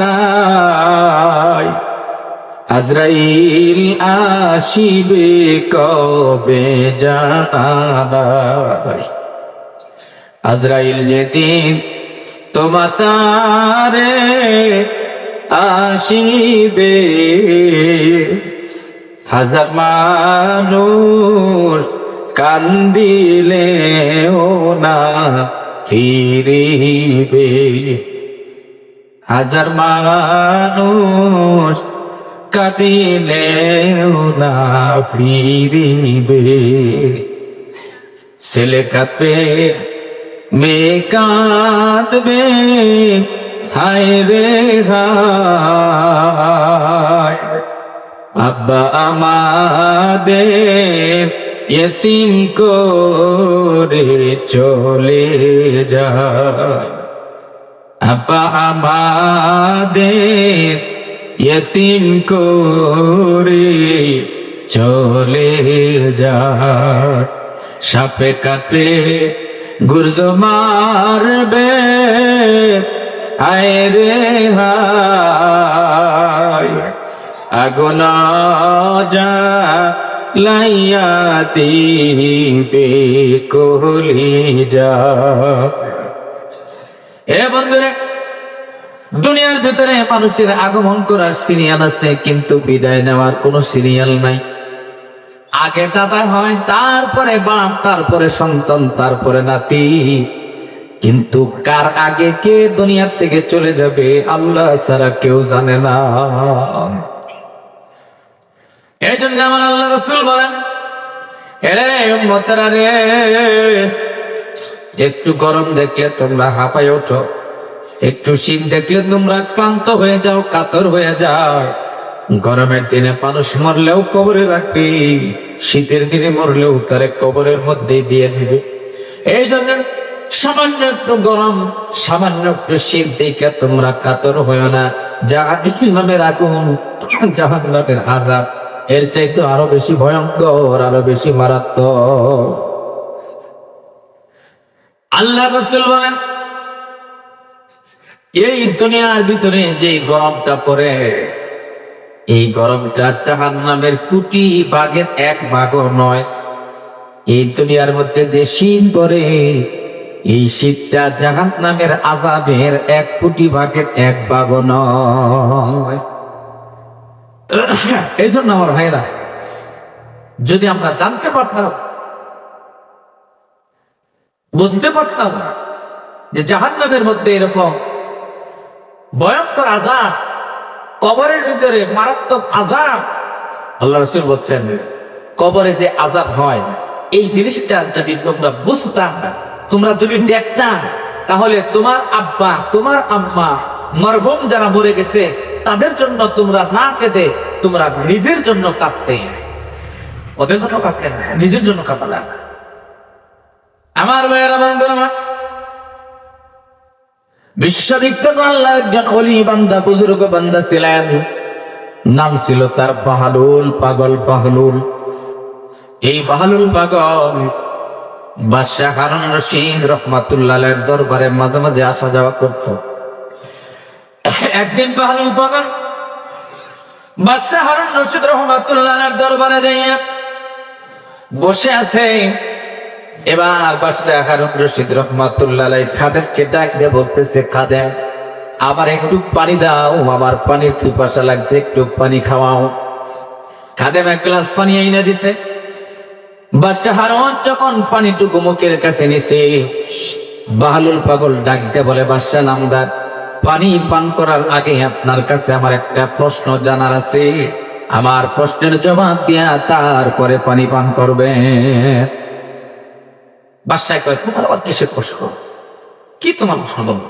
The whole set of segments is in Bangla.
নাই আজরাইল আসিবে কবে জানাই? আজরাইল যেদিন তোমার তারে আসিবে, হাজার মানুষ কান্দিলেও না ফিরিবে। হাজার মানুষ কাঁদিলেও না ফিরিবে। ছেলে কাঁদবে, মেয়ে কাঁদবে হায় রে হায়। আব্বা আমাদের এতিম করে চলে যায়। আমাদের ইয়তিম করে চলে যা সাপে কাটে গুর্জ মারবে আয় রে আগুন যা লাইয়া দিবে কলি যা এ বন্ধুরা দুনিয়ার ভিতরে মানুষের আগমন করার সিরিয়াল আছে, কিন্তু বিদায় নেওয়ার কোনো সিরিয়াল নাই। আগে দাদা হয়, তারপরে বাপ, তারপরে সন্তান, তারপরে নাতি। কিন্তু কার আগে কে দুনিয়ার থেকে চলে যাবে, আল্লাহ ছাড়া কেউ জানে না। এই জন্য আমার আল্লাহ রসুল বলেন, এরে উম্মতেরা রে, একটু গরম দেখলে তোমরা হাঁপাই ওঠো। একটু শীত দেখলে তোমরা ক্লান্ত হয়ে যাও, কাতর হয়ে যাও। গরমের দিনে মানুষ মরলেও কবরে রাখবে। শীতের দিনে মরলেও তারে কবরের মধ্যে দিয়ে দিবে। এই জন্য সামান্য একটু গরম, সামান্য একটু শীত দেখে তোমরা কাতর হয়েও না। জাহান্নামের আগুন, জাহান্নামের আজাব এর চাইতে আরও বেশি ভয়ঙ্কর, আরও বেশি মারাত্মক। আল্লাহ রসুল বলেন এই দুনিয়ার ভিতরে যে গরমটা পড়ে, এই গরমটা জাহান নামের কোটি ভাগের এক ভাগও নয়। এই দুনিয়ার মধ্যে যে শীত পড়ে, এই শীতটা জাহান নামের আজাবের এক কোটি ভাগের এক ভাগও নয়। এই জন্য আমার ভাইরা, যদি আমরা জানতে পারতাম, বুঝতে পারতাম যে জাহান্নামের মধ্যে এরকম ভয়ঙ্কর আজাব, কবরের ভিতরে মারাত্মক আজাব। আল্লাহ রসুল বলছেন, কবরে যে আজাব হয়, এই জিনিসটা যদি তোমরা বুঝতাম না তোমরা যদি দেখতাম তাহলে তোমার আব্বা, তোমার আম্মা, মরহুম যারা মরে গেছে, তাদের জন্য তোমরা না কেঁদে তোমরা নিজের জন্য কাঁদতে ওদের জন্য কাঁদতেন না নিজের জন্য কাঁপালাম আমার ভাইয়ের আমার আমার বিশ্ববিখ্যাত আল্লাহ একজন অলি বান্দা, বুজুর্গ বান্দা ছিলেন। নাম ছিল তার বাহালুল পাগল বাহলুল এই বাহালুল পাগল বাদশাহ হারুন রশিদ রহমাতুল্লাহ দরবারে মাঝে মাঝে আসা যাওয়া করত। একদিন বাহালুল পাগল বাদশাহ হারুন রশিদ রহমাতুল্লাহ দরবারে যাইয়া বসে আছে। এবার বাদশাহ হারুন রশিদ রহমাতুল্লাহ খাদেমকে ডাক দিয়ে বলতেছে, খাদেম আবার একটু পানি দাও, আমার পানির পিপাসা লাগছে, একটু পানি খাওয়াও। খাদেম এক গ্লাস পানি এনে দিছে। যখন কাছে নিছে পাগল বলে পানি পান করার আগে আপনার কাছে আমার একটা প্রশ্ন জানার আছে। আমার প্রশ্নের জবাব দিয়া তারপরে পানি পান করবে বাদশাহ তোমার আবার প্রশ্ন কি তোমার বলো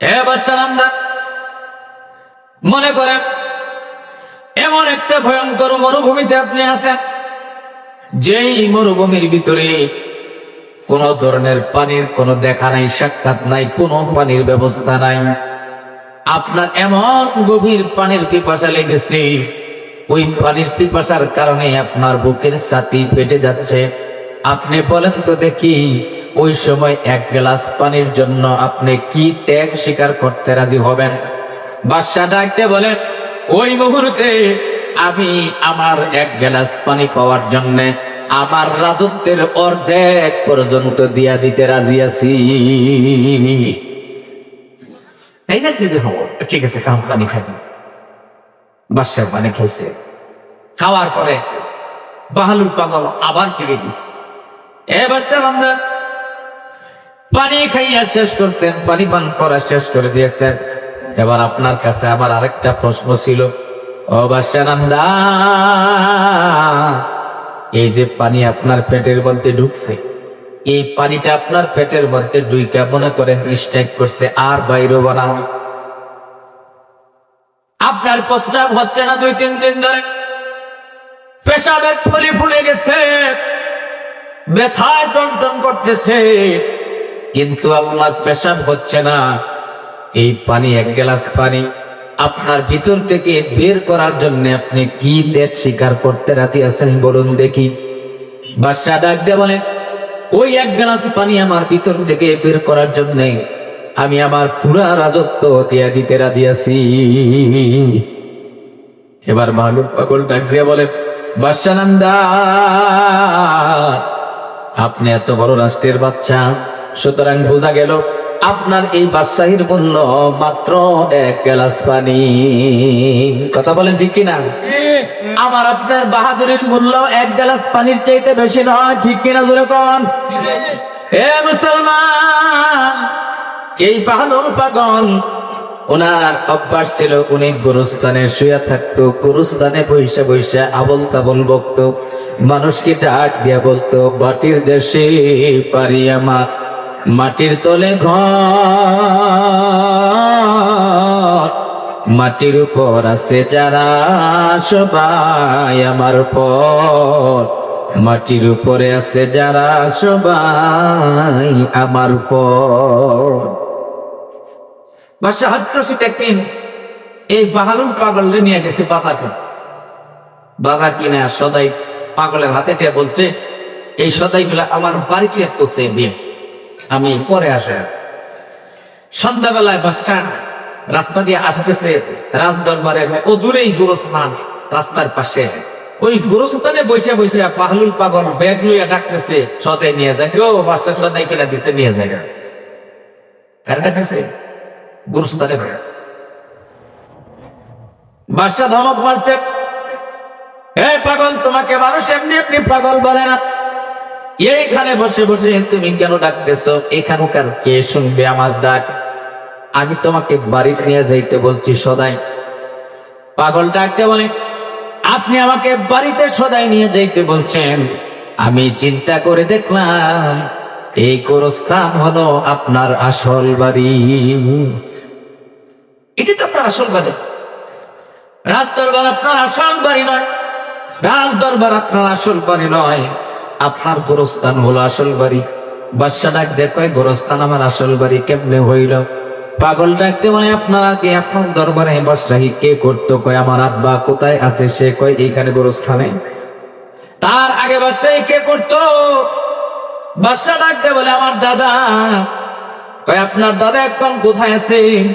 এ নামদার মনে করেন, এমন একটা ভয়ঙ্কর মরুভূমিতে আপনি আছেন, যেই মরুভূমির ভিতরে কোন ধরনের পানির কোনো দেখা নাই, সাক্ষাৎ নাই, কোন পানির ব্যবস্থা নাই। আপনার এমন গভীর পানির পিপাসা লেগেছে, ওই পানির পিপাসার কারণে আপনার বুকের ছাতি পেটে যাচ্ছে। আপনি বলেন তো দেখি, ওই সময় এক গ্লাস পানির জন্য আপনি কি ত্যাগ স্বীকার করতে রাজি হবেন? বাদশাহ ডাকতে বলেন ওই মুহূর্তে আমি আমার এক গ্লাস পানি পাওয়ার জন্য আমার রাজত্বের অর্ধেক পর্যন্ত দিয়া দিতে রাজি আছি। তাই না, দিদি হব? ঠিক আছে কাম পানি খাবি বাদশাহ পানি খাইছে। খাওয়ার পরে বাহালুর পাগল আবার ছেড়ে দিছে আমরা পানি খাইয়া শেষ করছেন, পানি পান করা শেষ করে দিয়েছেন। এবার আপনার কাছে আবার আরেকটা প্রশ্ন ছিল, ও এই যে পানি আপনার পেটের মধ্যে ঢুকছে, এই পানিটা আপনার পেটের মধ্যে ঢুইকা মনে করেন স্ট্রাইক করছে, আর বাইরে বানাও আপনার প্রস্রাব হচ্ছে না দুই, তিন দিন ধরে। পেশাবের থলি ফুলে গেছে। ব্যথায় টন করতেছে। কিন্তু আপনার পেশাব হচ্ছে না। এই পানি, এক গ্লাস পানি আপনার ভিতর থেকে বের করার জন্য আপনি কি ত্যাগ স্বীকার করতে রাজি আছেন বলুন দেখি। বাদশা ডাক দিয়ে বলে, ওই এক গ্লাস পানি আমার ভিতর থেকে বের করার জন্য আমি আমার পুরা রাজত্ব দিয়া দিতে রাজি আছি। এবার মালুক পাগল ডাক দিয়ে বলে বাদশানন্দা আপনি এত বড় রাষ্ট্রের বাচ্চা। সুতরাং বোঝা গেল, আপনার এই বাদশাহীর মূল্য মাত্র এক গ্লাস পানি। কথা বলেন ঠিক কিনা? আমার আপনার বাহাদুরের মূল্য এক গ্লাস পানির চাইতে বেশি নয়, ঠিক কিনা জোরে কন? হে মুসলমান এই বাহাদুর পাগল, ওনার অভ্যাস ছিল উনি গুরুস্থানে শুয়ে থাকতো, গুরুস্থানে বৈশা বৈশা আবল তাবল বকতো। মানুষকে ডাক দিয়া বলতো, বাটির দেশে পারি আমার মাটির তলে ঘর। মাটির উপর আছে যারা, সবাই আমার পর। মাটির উপরে আছে যারা, সবাই আমার পর। বাসা হাট্রসিত একদিন এই বাহালুন পাগল নিয়ে গেছে বাজার। বাজার কিনে আর সদাই পাগলের হাতে দিয়ে বলছে, এই সদাই গুলা আমার বাড়িতে সে দিয়ে আমি পরে আসে। সন্ধ্যাবেলায় বাসা রাস্তা দিয়ে আসতেছে রাজ দরবারে ও দূরেই গুরুস্থান, রাস্তার পাশে। ওই গুরুস্থানে বসে বসে পাহলুল পাগল ব্যাগ লইয়া ডাকতেছে, সদাই নিয়ে যায়। ও বাসা সদাই কিনা দিছে, নিয়ে যায়। কার ডাকতেছে গুরুস্থানে বাদশাহ ধমক মারছে। হে পাগল, তোমাকে মানুষ এমনি এমনি পাগল বলে না। এইখানে বসে বসে তুমি কেন ডাকতেছো? এখানকার কে শুনবে আমার ডাক? আমি তোমাকে বাড়িতে নিয়ে যাইতে বলছি সদাই। পাগল ডাকতে বলে, আপনি আমাকে বাড়িতে সদাই নিয়ে যাইতে বলছেন। আমি চিন্তা করে দেখলাম, এই গোরস্থান হলো আপনার আসল বাড়ি। এটি তো আপনার আসল বাড়ি। রাস্তার দরবার আপনার আসল বাড়ি নয়। রাজ দরবার আপনার আসল বাড়ি নয়, আপনার গোরস্থান হলো আসল বাড়ি। বাদশা ডাক দেখো গোরস্থান আমার আসল বাড়ি কেমনে হইল? পাগল ডাকতে মানে আপনারা কি আপনার দরবারে বাদশাহী কে করতো? কয়, আমার আব্বা কোথায় আছে সে? কয়, এইখানে গোরস্থানে। তার আগে বাদশাহী কে করতো? বাদশা ডাকতে বলে, আমার দাদা। কয়, আপনার দাদা এখন কোথায় আছে?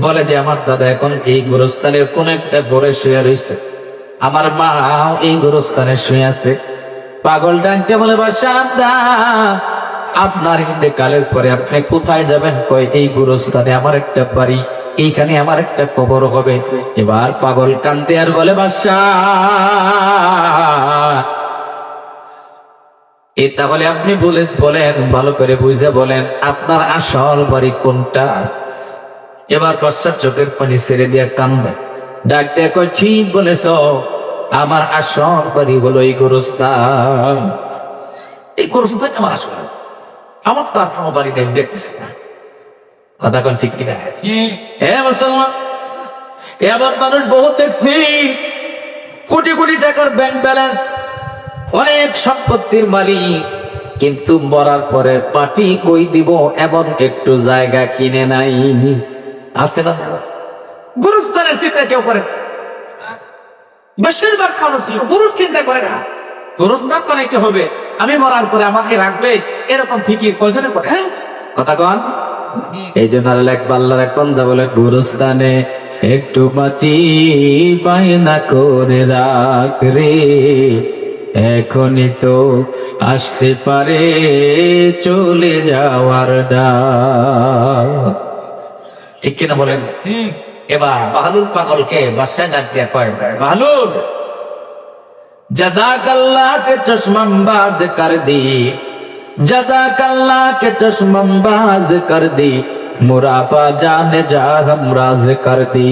বলে যে, আমার দাদা এখন এই গোরস্থানের কোন একটা ঘরে শুয়ে রয়েছে আমার মা এই গোরস্থানে শুয়ে আছে। পাগল ডাকতে বলে বাসান্দা আপনার কালের পরে আপনি কোথায় যাবেন? কয়, এই গোরস্থানে আমার একটা বাড়ি, এইখানে আমার একটা কবর হবে। এবার পাগল কান্তে আর বলে, বাসা এ তাহলে আপনি বলেন বলেন, ভালো করে বুঝে বলেন, আপনার আসল বাড়ি কোনটা? এবার পশ্চাৎ চোখের পানি ছেড়ে দিয়ে কান্দে ডাক কয় ঠিক বলেছ আমার আসল বাড়ি হলো এই গোরস্থান। এই গোরস্থান আমার বাড়ি। আমার তো আর কোনো বাড়ি নেই, আমি দেখতেছি না। কথা কোন ঠিক কিনা? হ্যাঁ মুসলমান এবার মানুষ বহুত দেখছি। কোটি কোটি টাকার ব্যাংক ব্যালেন্স অনেক সম্পত্তির মালিক। কিন্তু মরার পরে পাটি কই দিব এমন একটু জায়গা কিনে নাই। আছে না গুরুস্থানের চিন্তা কেউ করে না। বেশিরভাগ মানুষ গুরুর চিন্তা করে না। গুরুস্থান করে কি হবে আমি মরার পরে আমাকে রাখবে এরকম ফিকির কজনে করে। হ্যাঁ? কথা কন। এই জন্য আল্লাহ এক পাল্লার এক বান্দা বলে গুরুস্থানে একটু মাটি বায়না করে রাখ রে। এখনই তো আসতে পারে চলে যাওয়ার ডাক। ঠিক কিনা বলেন? ঠিক। এবার বাহালুর পাগলকে বাসায় ডাক দিয়া কয় বাহালুর জাজাকাল্লাহকে চশমামবাজ কর দি জাজাকাল্লাহকে কর দি জানে যা হম রাজ কর দি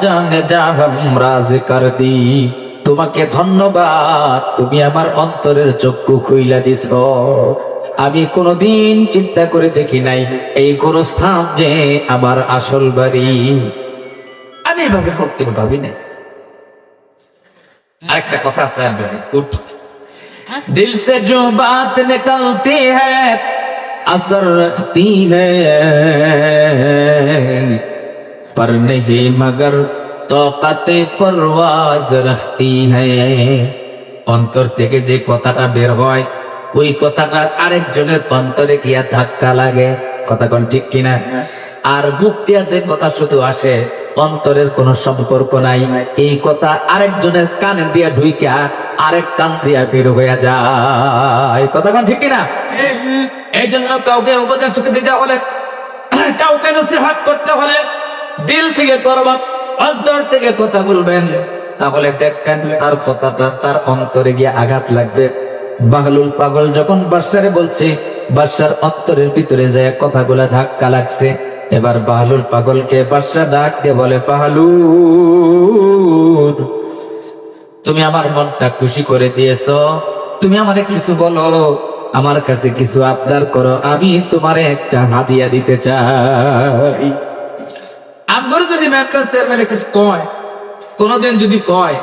জানে যা হম রাজ কর দি। তোমাকে ধন্যবাদ, তুমি আমার অন্তরের চক্ষু খুইলা দিছ। আমি কোনোদিন চিন্তা করে দেখি নাই এই গোরস্থান যে আমার আসল বাড়ি আমি এভাবে করতে ভাবি নাই আরেকটা কথা আছে আর বলি, উঠ। दिल से जो बात निकलती है असर रखती है पर नहीं मगर तोकत परवाज रखती है অন্তর থেকে যে কথাটা বের হয় ওই কথাটা আরেকজনের অন্তরে গিয়া ধাক্কা লাগে। কথা কোন ঠিক কিনা? আর দিয়া যে কথা শুধু আসে, অন্তরের কোনো সম্পর্ক নাই। এই কথা আরেকজনের কানে দিয়া ঢুইকা, আরেক কান দিয়া বের হইয়া যায়। কথা কোন ঠিক কিনা? এই জন্য কাউকে উপদেশ দিতে হলে, কাউকে নসিহত করতে হলে দিল থেকে করবা অন্তর থেকে কথা বলবেন। তাহলে দেখবেন তার কথাটা তার অন্তরে গিয়ে আঘাত লাগবে। বাহলুল পাগল যখন বাসারে বলছে বাসার অন্তরের ভিতরে যায় কথাগুলা ধাক্কা লাগছে, এবার বাহলুল পাগলকে বাসা ডাক দিয়ে বলে পাহালুর তুমি আমার মনটা খুশি করে দিয়েছ। তুমি আমারে কিছু বলো, আমার কাছে কিছু আবদার করো, আমি তোমারে একটা হাদিয়া দিতে চাই। আমগর যদি ম্যাপটার চেয়ারম্যানে কিছু কয়, কোনদিন যদি কয়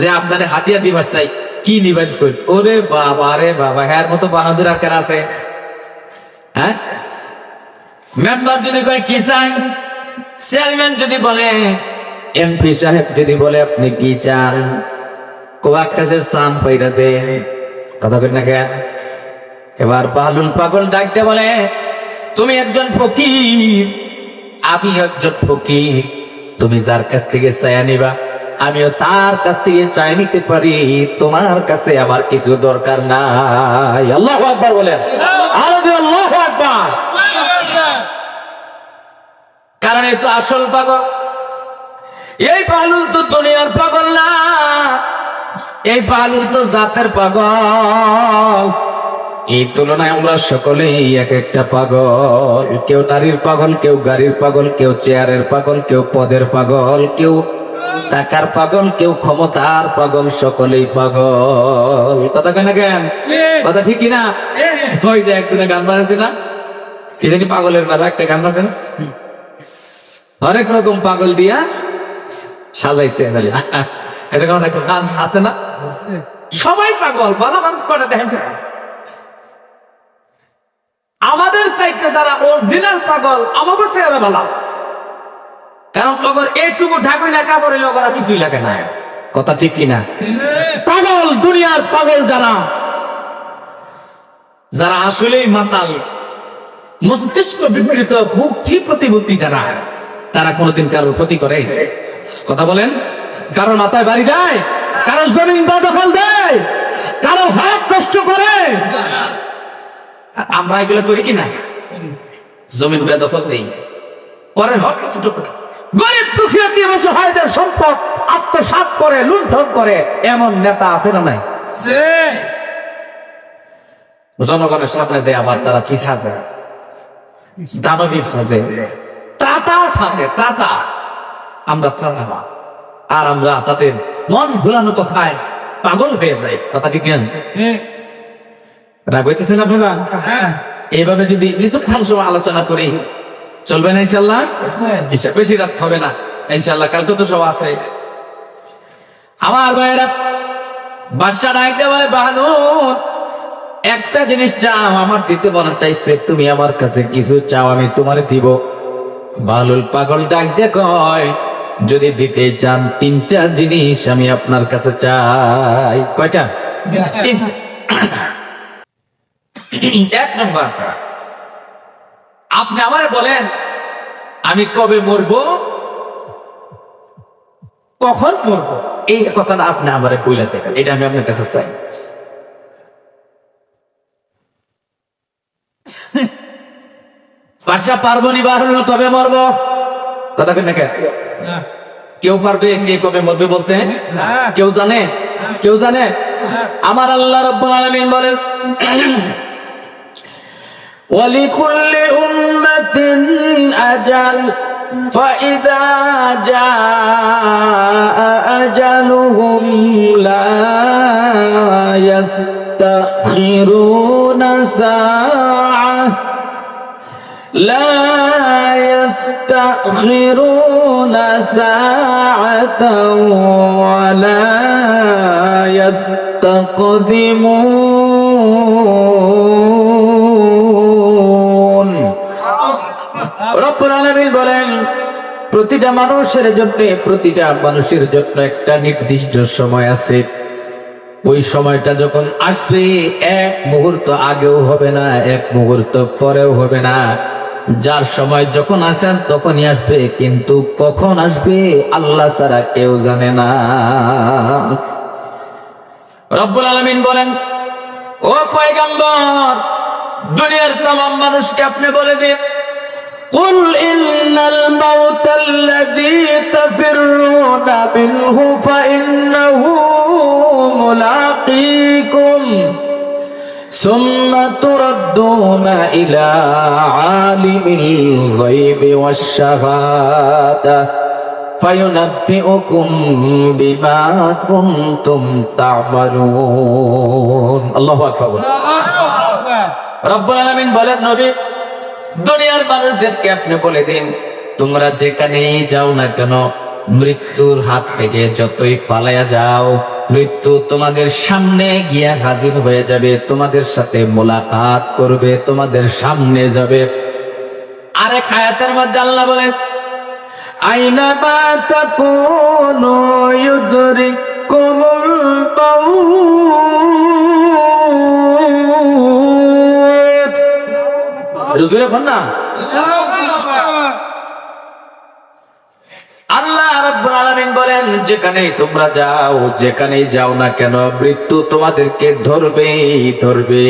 যে আপনারে হাদিয়া দিবার চাই কি নিবেন কই? ওরে বাবা, রে বাবা, হ্যার মতো বাহাদুর আকার আছে? হ্যাঁ? মেম্বার যদি কয়, কি চান চেয়ারম্যান যদি বলে এমপি সাহেব যদি বলে, আপনি কি চান? কোয়াক সান পাইরা দে। কথা কই না এবার বালুল পাগল ডাকতে বলে, তুমি একজন ফকির আমি একজন ফকির। তুমি যার কাছ থেকে চায়া নিবা আমিও তার কাছ থেকে চাই নিতে পারি। তোমার কাছে আমার কিছু দরকার নাই। আল্লাহ আকবার বলেন। কারণ এই তো আসল পাগল। এই পালুল তো দুনিয়ার পাগল না। এই পালুল তো জাতের পাগল। এই তুলনায় আমরা সকলেই এক একটা পাগল। কেউ নারীর পাগল, কেউ গাড়ির পাগল, কেউ চেয়ারের পাগল, কেউ পদের পাগল, কেউ টাকার পাগল কেউ ক্ষমতার পাগল সকলেই পাগল। কথা কেন? কেন কথা ঠিক কিনা? ওই যে একজনে গান বানাচ্ছে না? কি জানি পাগলের মেলা একটা গান আছে হরেক রকম পাগল দিয়া সাজাইছে নালি। এরকম একটা গান আছে না? সবাই পাগল বালা মানুষ করে দেখেন? আমাদের সাইডে যারা অরিজিনাল পাগল আমাদের চেহারা বালা কারণ অগর এইটুকু ঢাকুই না কাপড়ে লগরা কিছুই লাগে না। কথা ঠিক কিনা? পাগল, দুনিয়ার পাগল যারা। যারা আসলেই মাতাল, মস্তিষ্ক বিকৃত মুক্তি প্রতিবন্ধী যারা, তারা কোনোদিন কারোর ক্ষতি করে। কথা বলেন? কারও মাথায় বাড়ি দেয় কারও জমিন দখল দেয় কারও হাত নষ্ট করে। আমরা এগুলো করি কি না? জমিন বেদখল নেই। পরের হক ছোট গরিব দুঃখীরা দিয়ে বসে ভাইদের সম্পদ আত্মসাৎ করে লুণ্ঠন করে এমন নেতা আছে না নাই? জনগণের সামনে দেয় আবার তারা কি সাজে? দানবীর সাজে। ত্রাতা সাজে ত্রাতা। আমরা ত্রাতা আর আমরা তাদের মন ভুলানো কথায় পাগল হয়ে যাই। কথা কি কেন রাগ হইতেছেন আপনারা? হ্যাঁ। এইভাবে যদি সময় আলোচনা করি চলবে না ইনশাল্লাহ ইনশা- বেশি রাত হবে না। ইনশাল্লাহ কালকে তো সব আছে। আমার ভাইয়েরা বাদশা ডাকতে বলে বাহানুর একটা জিনিস চাও, আমার দিতে বলা চাইছে, তুমি আমার কাছে কিছু চাও, আমি তোমার দিব। বালুল পাগল ডাক কয়, যদি দিতে চান তিনটা জিনিস, আমি আপনার কাছে চাই। কয়টা? তিন। এক নম্বর। আপনি আমারে বলেন আমি কবে মরবো? কখন মরবো? এই কথাটা আপনি আমার কইলা দেবেন এটা আমি আপনার কাছে চাই। বাসা পারব নি বার হলো কবে মরবো। কথা কেন? কেউ পারবে কে কবে মরবে বলতে? কেউ জানে? কেউ জানে? আমার আল্লাহ রব্বুল আলামিন বলেন ولكل أمة أجل فإذا جاء أجلهم لا يستأخرون ساعة لا يستأخرون ساعة ولا يستقدمون প্রতিটা মানুষের জন্য, প্রতিটা মানুষের জন্য একটা নির্দিষ্ট সময় আছে। ওই সময়টা যখন আসবে, এক মুহূর্ত আগেও হবে না, এক মুহূর্ত পরেও হবে না। যার সময় যখন আসেন তখনই আসবে, কিন্তু কখন আসবে, আল্লাহ ছাড়া কেউ জানে না। রব্বুল আলমিন বলেন, ও পয়গম্বর, দুনিয়ার তাম মানুষকে আপনি বলে দিন। قل إن الموت الذي تفرون منه فإنه ملاقيكم ثم تردون إلى عالم الغيب والشهادة فينبئكم بما كنتم تعملون الله أكبر رب العالمين بلد نبي দুনিয়ার মানুষদেরকে আপনি বলে দিন, তোমরা যেখানেই যাও না কেন, মৃত্যুর হাত থেকে যতই পালায়া যাও, মৃত্যু তোমাদের সামনে গিয়া হাজির হয়ে যাবে, তোমাদের সাথে মোলাকাত করবে, তোমাদের সামনে যাবে। আরেক হায়াতের মধ্যে আল্লাহ বলেন, আইনা বা তাকুনু ইউদরিকুমুল রুজুরে কোন না? বলেন, যেখানেই তোমরা যাও যাও না কেন, মৃত্যু তোমাদেরকে ধরবে ধরবে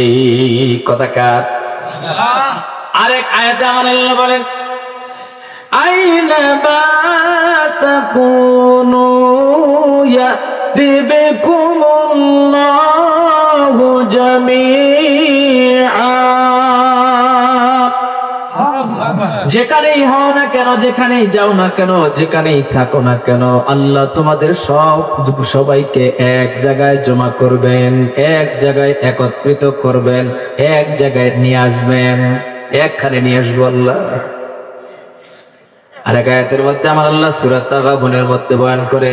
কথাকার আরেক আয়াতে আমার বলেন, আইনা বা তাকুনু ইয়াতি বিকুমুল্লাহু জামিআ। যেখানেই হও না কেন যেখানেই যাও না কেন যেখানেই থাকো না কেন আল্লাহ তোমাদের সব সবাইকে এক জায়গায় জমা করবেন এক জায়গায় একত্রিত করবেন এক জায়গায় নিয়ে আসবেন একখানে নিয়ে আসবো আল্লাহ আর এক আয়াতের মধ্যে আমার আল্লাহ সুরাত তাগাবুনের মধ্যে বয়ান করে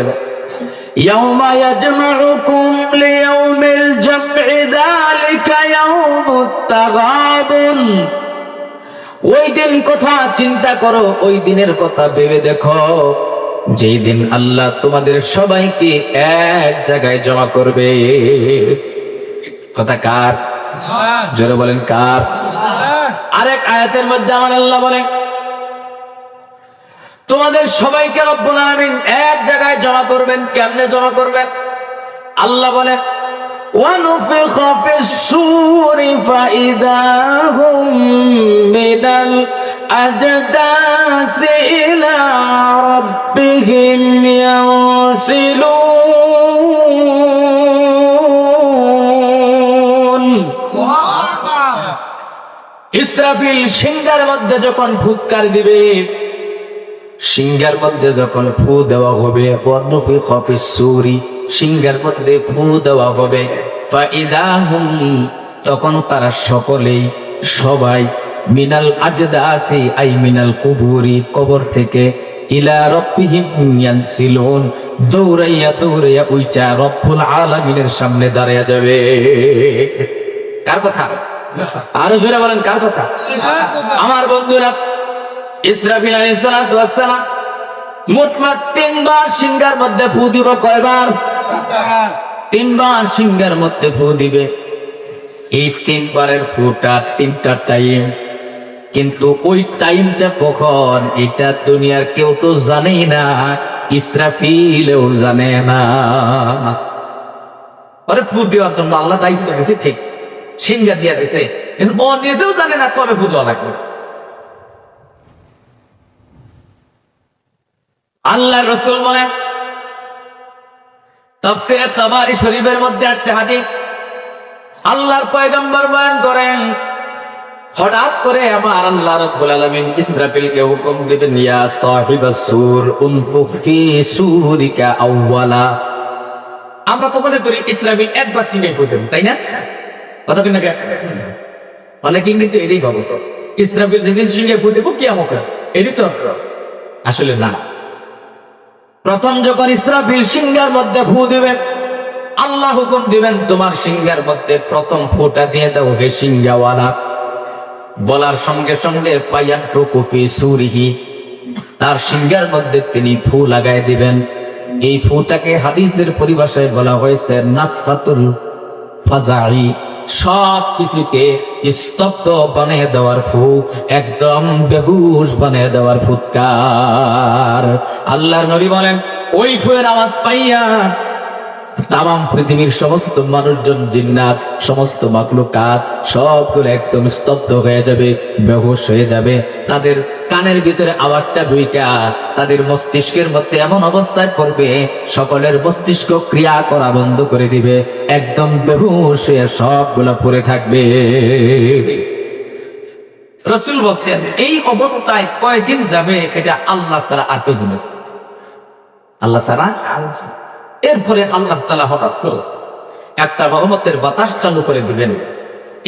يوم يجمعكم ليوم الجمع ذلك يوم التغابن ওই দিন কথা চিন্তা করো, ওই দিনের কথা ভেবে দেখো। যেই দিন আল্লাহ তোমাদের সবাইকে এক জায়গায় জমা করবে। কথা কার? জোরে বলেন কার? আরেক আয়াতের মধ্যে আমার আল্লাহ বলেন তোমাদের সবাইকে রব্বুল আলামিন এক জায়গায় জমা করবেন, কেমনে জমা করবেন? আল্লাহ বলেন ونفخ في الصور فإذا هم من الأجداث إلى ربهم ينسلون ইসরাফিল সিংহার মধ্যে যখন ফুৎকার দিবে সিংহার মধ্যে যখন ফু দেওয়া হবে বর্ণফি খফি সুরি সিংহার মধ্যে ফু দেওয়া হবে। তখন তারা সকলেই সবাই মিনাল আজদাসি, আই মিনাল কুবুরি কবর থেকে ইলা ইয়ানসিলুন। দৌড়াইয়া দৌড়াইয়া উইচা রব্বুল আলামিনের সামনে দাঁড়ায়া যাবে। কার কথা? আরও জোরে বলেন, কার কথা? আমার বন্ধুরা, ইসরাফিল আলাইহিস সালাম তিনবার সিংহার মধ্যে ফু দিব কয়বার? তিনবার সিংহার মধ্যে ফু দিবে। এই তিনবারের ফুটা তিনটা টাইম কিন্তু ওই টাইমটা কখন? এটা দুনিয়ার কেউ তো জানেই না, ইসরাফিলেও জানে না। ওরে ফু দেওয়ার জন্য আল্লাহ দায়িত্ব দিয়েছে ঠিক। সিঙ্গা দিয়া দিছে। কিন্তু ও নিজেও জানে না কবে ফু দেওয়া লাগবে। আল্লাহ রসুল বলেন শরীফের মধ্যে আসছে হাদিস। আল্লাহর পয়গম্বর করেন, হঠাৎ করে আমার আল্লাহ রাব্বুল ইসরাফিলকে হুকুম আমরা তো মনে করি ইসরাফিল একবার সিনে ফুটেন তাই না? কথা কিনা? অনেক কিন্তু এটাই ভাবো ইসরাফিল সিংহে ফুটেব কি? আমাকে এটাই তো আসলে না। প্রথম যখন ইসরাফিল সিংহার মধ্যে ফু দিবে আল্লাহ হুকুম দিবেন, তোমার সিংহার মধ্যে প্রথম ফুটা দিয়ে দাও হে সিংহাওয়ালা। বলার সঙ্গে সঙ্গে পায়ান প্রকুফি সুরিহি, তার সিংহার মধ্যে তিনি ফু লাগাই দিবেন। এই ফুটাকে হাদিসের পরিভাষায় বলা হয়েছে নাফাতুল ফাজাই সব কিছুকে স্তব্ধ বানিয়ে দেওয়ার ফু, একদম বেহুশ বানিয়ে দেওয়ার ফুৎকার। আল্লাহর নবী বলেন, ওই ফুয়ের আওয়াজ পাইয়া তাম পৃথিবীর সমস্ত মানুষজন, জিন্নাত, সমস্ত মাকলুকাত সবগুলো একদম স্তব্ধ হয়ে যাবে, বেহুশ হয়ে যাবে। তাদের কানের ভিতরে আওয়াজটা ঢুইকা, তাদের মস্তিষ্কের মধ্যে এমন অবস্থায় করবে, সকলের মস্তিষ্ক ক্রিয়া করা বন্ধ করে দিবে, একদম বেহুশ হয়ে সবগুলো পড়ে থাকবে। রসুল বলছেন, এই অবস্থায় কয়দিন যাবে, এটা আল্লাহ তারা আর কেউ আল্লাহ সারা এরপরে আল্লাহ তালা হঠাৎ করেছে, একটা রহমতের বাতাস চালু করে দিবেন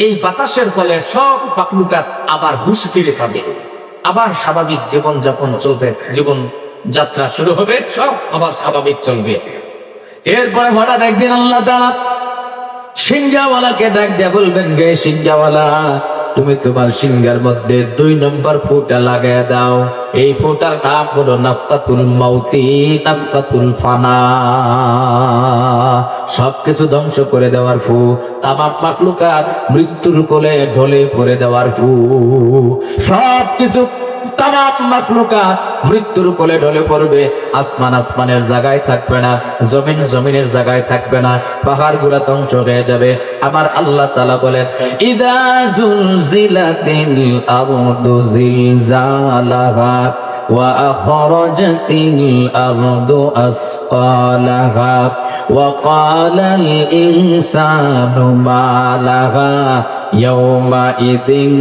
এই বাতাসের ফলে সব পাকলুকাত আবার হুশ ফিরে পাবে। আবার স্বাভাবিক জীবন যাপন চলতে জীবন যাত্রা শুরু হবে, সব আবার স্বাভাবিক চলবে। এরপরে হঠাৎ একদিন আল্লাহ তালা সিংহাওয়ালাকে ডাক দিয়ে বলবেন গে সিংহাওয়ালা তুমি তোমার সিঙ্গার মধ্যে দুই নম্বর ফুটা লাগাই দাও। এই ফুটার নাম হলো নাফতাতুল মাউতি, নাফতাতুল ফানা। সবকিছু ধ্বংস করে দেওয়ার ফু তামাক মাকলুকাত মৃত্যুর কোলে ঢলে করে দেওয়ার ফু। সবকিছু তামাম মাখলুকাত মৃত্যুর কোলে ঢলে পড়বে। আসমান আসমানের জায়গায় থাকবে না, জমিন জমিনের জায়গায় থাকবে না পাহাড়গুলা ধ্বংস হয়ে যাবে। আমার আল্লাহ তালা বলেন, ইদা জুলজিলাতিল আরদু জিলজালাহা আরদু আসqalaha ওয়া ক্বালাল ইনসানু মা লাহা ইয়াওমা ইদিন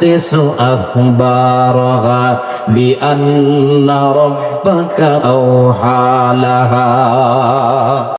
تحدث أخبارها بأن ربك أوحى لها.